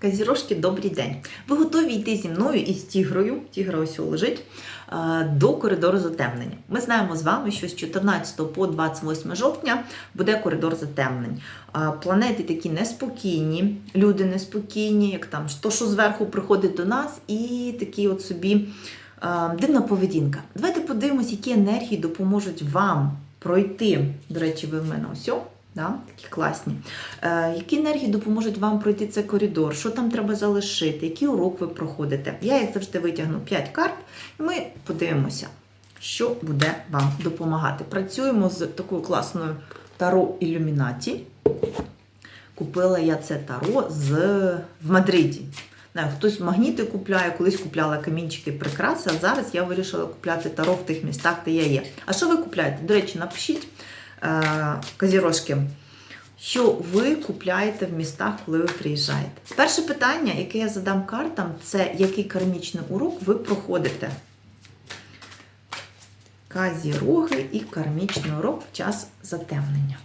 Казірошки, добрий день. Ви готові йти зі мною і з тігрою, тігра ось лежить, е, до коридору затемнення. Ми знаємо з вами, що з 14 по 28 жовтня буде коридор затемнень. Е, Планети такі неспокійні, люди неспокійні, як там то, що зверху приходить до нас, і такі от собі е, дивна поведінка. Давайте подивимось, які енергії допоможуть вам пройти. До речі, ви в мене ось. Да, такі класні. Е, які енергії допоможуть вам пройти цей коридор? Що там треба залишити? Який урок ви проходите? Я, як завжди, витягну 5 карт, і ми подивимося, що буде вам допомагати. Працюємо з такою класною таро ілюмінаті. Купила я це таро з, в Мадриді. Хтось магніти купляє, колись купляла камінчики прикраси, а зараз я вирішила купляти таро в тих містах, де я є. А що ви купляєте? До речі, напишіть е, казірошки, що ви купляєте в містах, коли ви приїжджаєте. Перше питання, яке я задам картам, це який кармічний урок ви проходите. Казіроги і кармічний урок в час затемнення.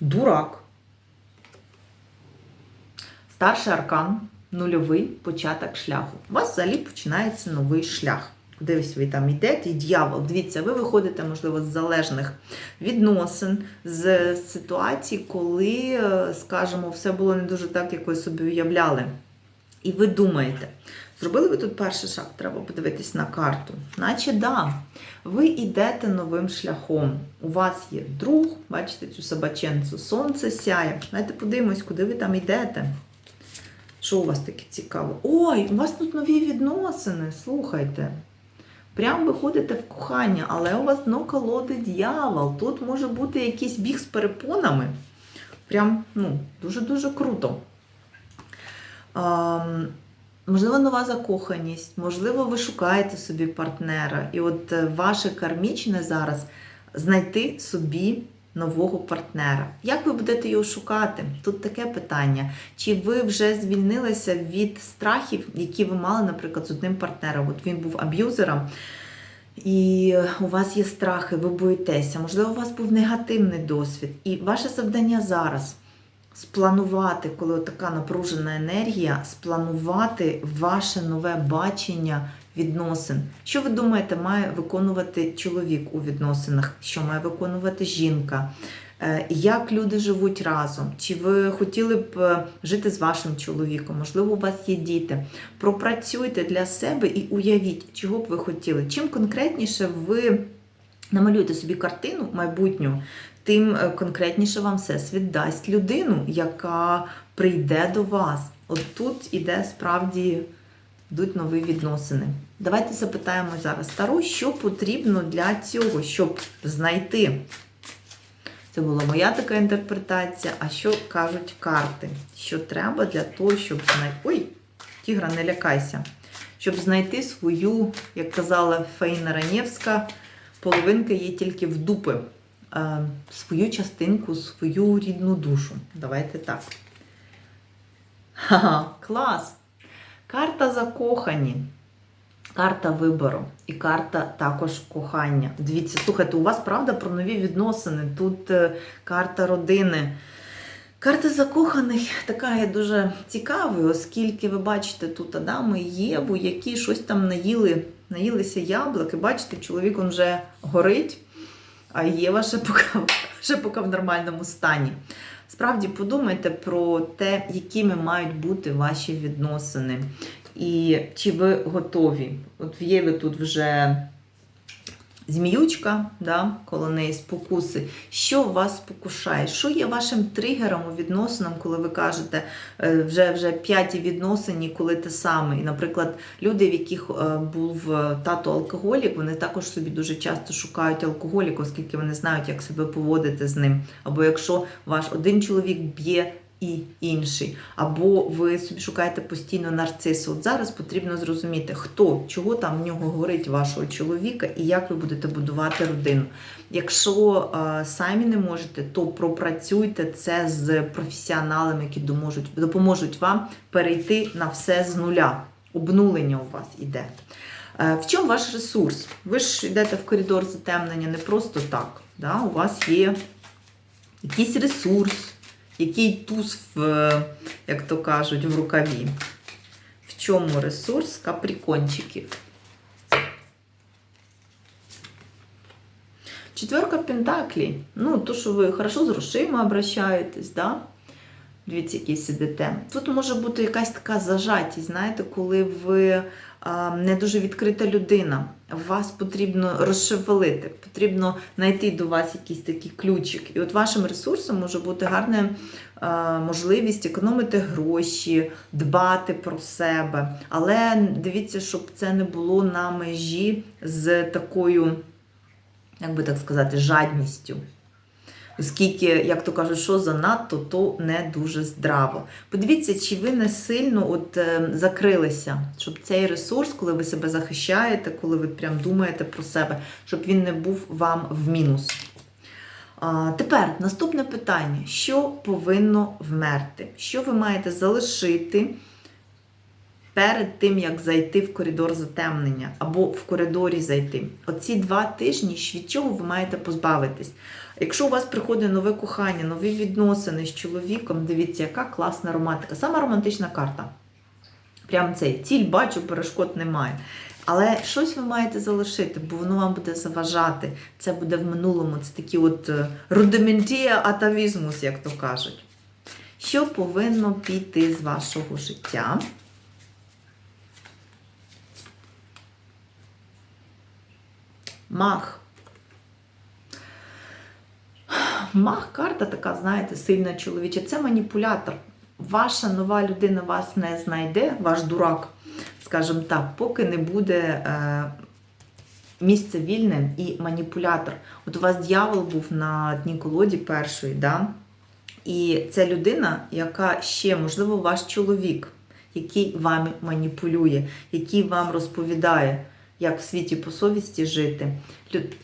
Дурак. Старший аркан, нульовий початок шляху. У вас взагалі починається новий шлях. Кудись ви там йдете, і дьявол. Дивіться, ви виходите, можливо, з залежних відносин, з ситуацій, коли, е, скажімо, все було не дуже так, як ви собі уявляли. І ви думаєте, зробили ви тут перший шаг, треба подивитись на карту. Наче да, ви йдете новим шляхом. У вас є друг, бачите цю собаченцю, сонце сяє. Давайте подивимось, куди ви там йдете. Що у вас таке цікаве? Ой, у вас тут нові відносини, слухайте. Прям ви ходите в кохання, але у вас дно колоди дьявол. Тут може бути якийсь біг з перепонами. Прям ну, дуже-дуже круто. А, можливо, нова закоханість, можливо, ви шукаєте собі партнера. І от е, ваше кармічне зараз знайти собі нового партнера. Як ви будете його шукати? Тут таке питання. Чи ви вже звільнилися від страхів, які ви мали, наприклад, з одним партнером? От він був аб'юзером. І у вас є страхи, ви боїтеся, можливо, у вас був негативний досвід. І ваше завдання зараз спланувати, коли така напружена енергія, спланувати ваше нове бачення відносин. Що ви думаєте, має виконувати чоловік у відносинах? Що має виконувати жінка? Е, Як люди живуть разом? Чи ви хотіли б е, жити з вашим чоловіком? Можливо, у вас є діти. Пропрацюйте для себе і уявіть, чого б ви хотіли. Чим конкретніше ви намалюєте собі картину майбутню, тим е, конкретніше вам всесвіт дасть людину, яка прийде до вас. От тут іде справді йдуть нові відносини. Давайте запитаємо зараз Таро, що потрібно для цього, щоб знайти. Це була моя така інтерпретація. А що кажуть карти? Що треба для того, щоб знайти. Ой, тігра, не лякайся. Щоб знайти свою, як казала Фейна Ранєвська, половинка є тільки в дупи. Е, свою частинку, свою рідну душу. Давайте так. Ха-ха, клас! Карта закохані, карта вибору і карта також кохання. Дивіться, слухайте, у вас правда про нові відносини. Тут е, карта родини. Карта закоханих така є дуже цікавою, оскільки ви бачите тут Адама і Єву, які щось там наїли, наїлися яблуки. Бачите, чоловік он вже горить, а Єва ще поки, ще поки в нормальному стані. Справді подумайте про те, якими мають бути ваші відносини. І чи ви готові? От в ви тут вже зміючка, да, коло неї спокуси. Що вас спокушає? Що є вашим тригером у відносинам, коли ви кажете е, вже вже п'яті відносині, коли те саме? І, наприклад, люди, в яких е, був е, тато алкоголік, вони також собі дуже часто шукають алкоголіка, оскільки вони знають, як себе поводити з ним. Або якщо ваш один чоловік б'є і інший. Або ви собі шукаєте постійно нарцису. От зараз потрібно зрозуміти, хто, чого там в нього горить вашого чоловіка і як ви будете будувати родину. Якщо е, самі не можете, то пропрацюйте це з професіоналами, які доможуть, допоможуть вам перейти на все з нуля. Обнулення у вас іде. Е, в чому ваш ресурс? Ви ж йдете в коридор затемнення не просто так. Да? У вас є якийсь ресурс, Який туз, в, як то кажуть, в рукаві? В чому ресурс каприкончиків? Четверка Пентаклі. Ну, то, що ви хорошо з грошима обращаєтесь, да? Дивіться, які сидите. Тут може бути якась така зажатість, знаєте, коли ви не дуже відкрита людина. Вас потрібно розшевелити, потрібно знайти до вас якийсь такий ключик. І от вашим ресурсом може бути гарна можливість економити гроші, дбати про себе. Але дивіться, щоб це не було на межі з такою, як би так сказати, жадністю. Оскільки, як то кажуть, що занадто, то не дуже здраво. Подивіться, чи ви не сильно от, е, закрилися, щоб цей ресурс, коли ви себе захищаєте, коли ви прям думаєте про себе, щоб він не був вам в мінус. А, тепер наступне питання: що повинно вмерти? Що ви маєте залишити? Перед тим, як зайти в коридор затемнення або в коридорі зайти. Оці два тижні, від чого ви маєте позбавитись. Якщо у вас приходить нове кохання, нові відносини з чоловіком, дивіться, яка класна романтика. Сама романтична карта. Прям цей ціль бачу, перешкод немає. Але щось ви маєте залишити, бо воно вам буде заважати. Це буде в минулому. Це такі от е, рудиментія атавізмус, як то кажуть. Що повинно піти з вашого життя? Мах. Мах карта така, знаєте, сильна чоловіча. Це маніпулятор. Ваша нова людина вас не знайде, ваш дурак, скажімо так, поки не буде е, місце вільне і маніпулятор. От у вас дьявол був на дні колоді першої, да? і це людина, яка ще, можливо, ваш чоловік, який вами маніпулює, який вам розповідає як в світі по совісті жити.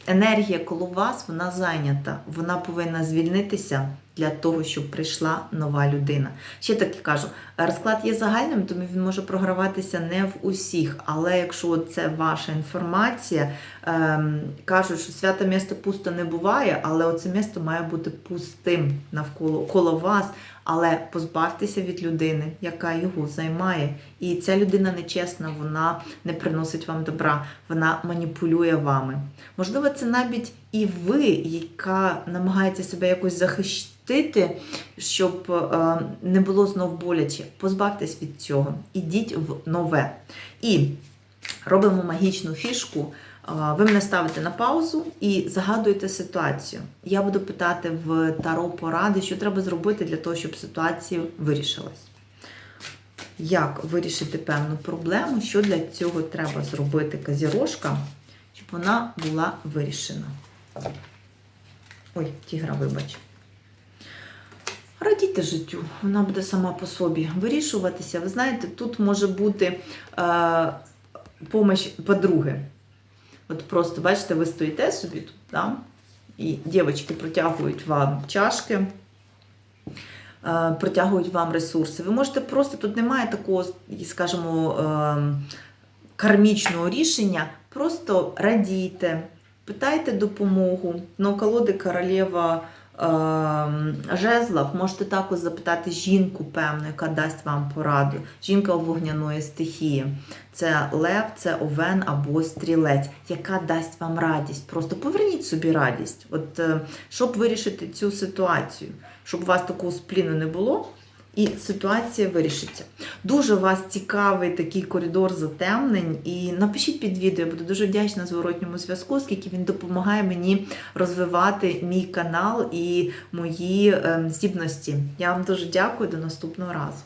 Енергія коло вас, вона зайнята, вона повинна звільнитися для того, щоб прийшла нова людина. Ще таки кажу, розклад є загальним, тому він може програватися не в усіх. Але якщо це ваша інформація, ем, кажуть, що святе місто пусто не буває, але оце місто має бути пустим навколо коло вас. Але позбавтеся від людини, яка його займає. І ця людина нечесна, вона не приносить вам добра, вона маніпулює вами. Можливо, це навіть і ви, яка намагається себе якось захистити, щоб е, не було знов боляче. Позбавтесь від цього, ідіть в нове. І робимо магічну фішку. Ви мене ставите на паузу і загадуєте ситуацію. Я буду питати в таро поради, що треба зробити для того, щоб ситуація вирішилась. Як вирішити певну проблему, що для цього треба зробити казірожка, щоб вона була вирішена. Ой, тігра, вибач. Радійте життю, вона буде сама по собі вирішуватися. Ви знаєте, тут може бути е, помощь подруги. От просто, бачите, ви стоїте собі тут, да? і дівчатки протягують вам чашки, е, протягують вам ресурси. Ви можете просто, тут немає такого, скажімо, е, кармічного рішення, просто радійте, питайте допомогу. Ну, колоди королева жезлов, можете також запитати жінку, певну, яка дасть вам пораду. Жінка вогняної стихії. Це лев, це овен або стрілець, яка дасть вам радість. Просто поверніть собі радість, От, е, щоб вирішити цю ситуацію, щоб у вас такого спліну не було і ситуація вирішиться. Дуже вас цікавий такий коридор затемнень. І напишіть під відео, я буду дуже вдячна зворотньому зв'язку, оскільки він допомагає мені розвивати мій канал і мої ем, здібності. Я вам дуже дякую, до наступного разу.